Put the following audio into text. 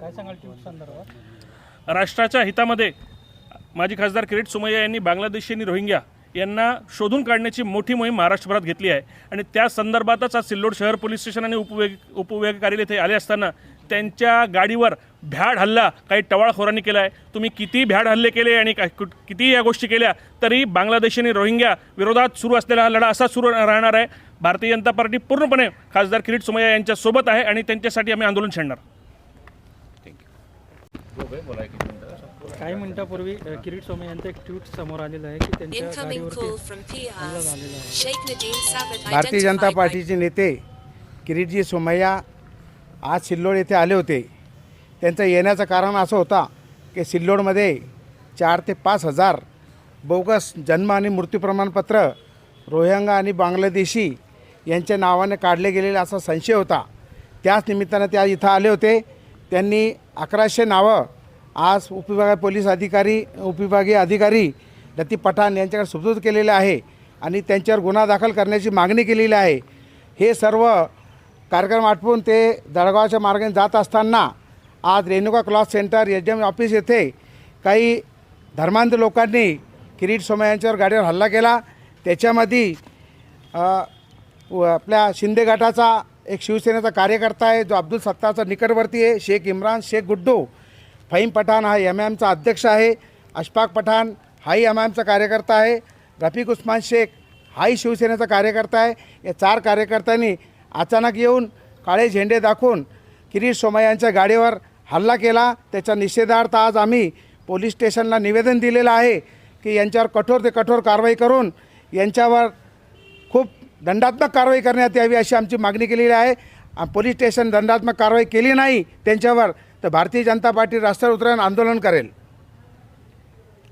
काय सांगाल ट्विट संदर्भात? राष्ट्राच्या हितामध्ये माजी खासदार किरीट सुमय्या यांनी बांगलादेशी आणि रोहिंग्या यांना शोधून काढण्याची मोठी मोहीम महाराष्ट्रभरात घेतली आहे. आणि त्या संदर्भातच आज सिल्लोड शहर पोलीस स्टेशन आणि उपविभाग उपविभाग कार्यालय इथे आले असताना त्यांच्या गाडीवर भ्याड हल्ला काही टवाळखोरांनी केला आहे. तुम्ही किती भ्याड हल्ले केले आणि काय- कुठ- किती या गोष्टी केल्या तरी बांगलादेशी आणि रोहिंग्या विरोधात सुरू असलेला हा लढा असाच सुरू राहणार आहे. भारतीय जनता पार्टी पूर्णपणे खासदार किरीट सुमय्या यांच्यासोबत आहे आणि त्यांच्यासाठी आम्ही आंदोलन छेडणार. काही मिनिटापूर्वी किरीट सोमे यांचं एक ट्विट समोर आलेलं आहे की त्यांच्या गाडीवरती भारतीय जनता पार्टीचे नेते किरीटजी सोमय्या आज सिल्लोड येथे आले होते. त्यांचं येण्याचं कारण असं होता की सिल्लोडमध्ये चार ते पाच हजार बोगस जन्म आणि मृत्यू प्रमाणपत्र रोहिंगा आणि बांगलादेशी यांच्या नावाने काढले गेलेले असा संशय होता. त्याच निमित्तानं ते आज इथं आले होते. त्यांनी अकराशे नावं. आज उपविभाग पोलीस अधिकारी उपविभागीय अधिकारी लती पठाण यांच्याकडे सुपूर्द केलेले आहे आणि त्यांच्यावर गुन्हा दाखल करण्याची मागणी केलेली आहे. हे सर्व कार्यक्रम आटपून ते दळगावच्या मार्गाने जात असताना आज Renuka cloth centre H M office येथे काही धर्मांध लोकांनी किरीट सोमय्या यांच्यावर गाडीवर हल्ला केला. त्याच्यामध्ये व आपल्या शिंदे गटाचा एक शिवसेनेचा कार्यकर्ता आहे जो अब्दुल सत्ताचा निकटवर्ती आहे शेख इम्रान शेख गुड्डू. फहीम पठाण हा एम एमचा अध्यक्ष आहे अशफाक पठाण हाही एम एमचा कार्यकर्ता आहे रफिक उस्मान शेख हाही शिवसेनेचा कार्यकर्ता आहे. या चार कार्यकर्त्यांनी अचानक येऊन काळे झेंडे दाखवून किरीट सोमा यांच्या गाडीवर हल्ला केला. त्याच्या निषेधार्थ आज आम्ही पोलीस स्टेशनला निवेदन दिलेलं आहे की यांच्यावर कठोर ते कठोर कारवाई करून यांच्यावर दंडात्मक कारवाई करण्यात यावी अशी आमची मागणी केलेली आहे. पोलीस स्टेशन दंडात्मक कारवाई केली नाही त्यांच्यावर तर भारतीय जनता पार्टी रस्त्यावर उतरून आंदोलन करेल.